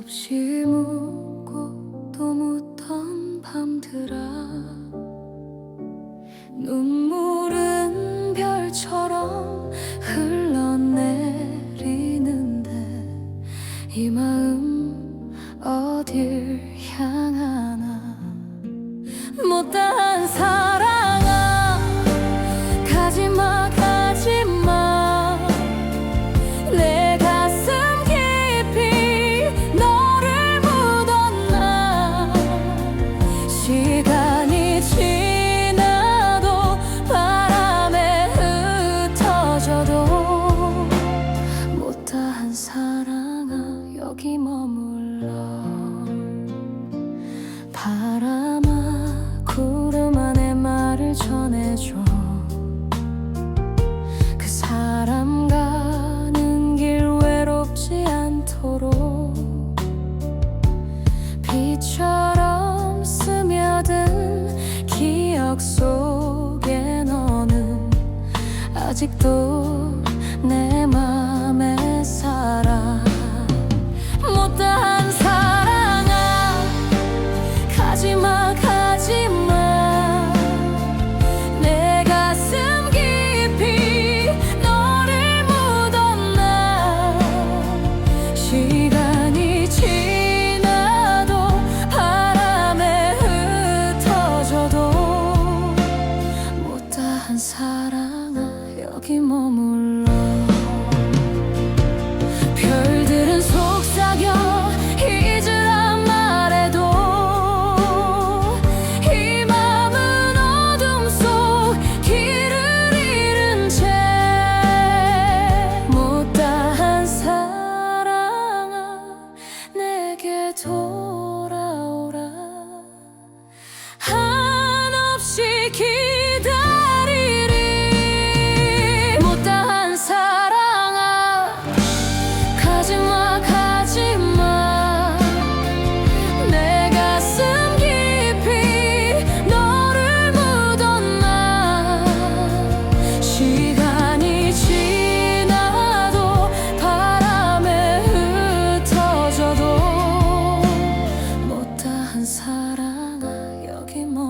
수없이 묻 아직도 내 맘에 살아. 못다한 사랑아 가지마 가지마. 내 가슴 깊이 너를 묻었나. 시간이 지나도 바람에 흩어져도 못다한 사랑. 여기 머물러. 별들은 속삭여 잊으라 말해도 이 맘은 어둠 속 길을 잃은 채 못다한 사랑아 내게 도 Pokémon.